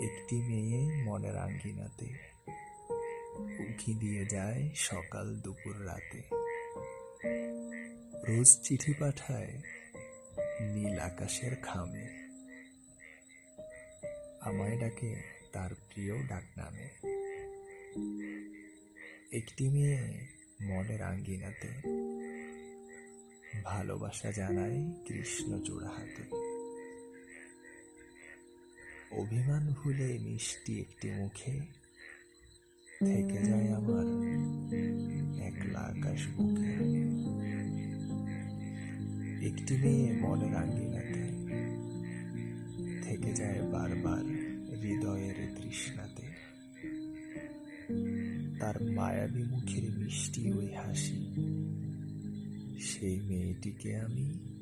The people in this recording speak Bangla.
একটি মেয়ে মনের আঙ্গিনাতে উঁকি দিয়ে যায় সকাল দুপুর রাতে। রোজ চিঠি পাঠায় নীল আকাশের খামে। আমায় ডাকে তার প্রিয় ডাক নামে একটি মেয়ে মনের আঙ্গিনাতে ভালোবাসা জানায় কৃষ্ণ জোড়া হাতে অভিমান ভুলে মিষ্টি একটি মুখে থেকে যায় আমার একলা আকাশ বুকে। একটি মেয়ে মনের আঙ্গিনাতে থেকে যায় বারবার হৃদয়ের তৃষ্ণাতে। তার মায়াবী মুখের মিষ্টি ওই হাসি, সেই মেয়েটিকে আমি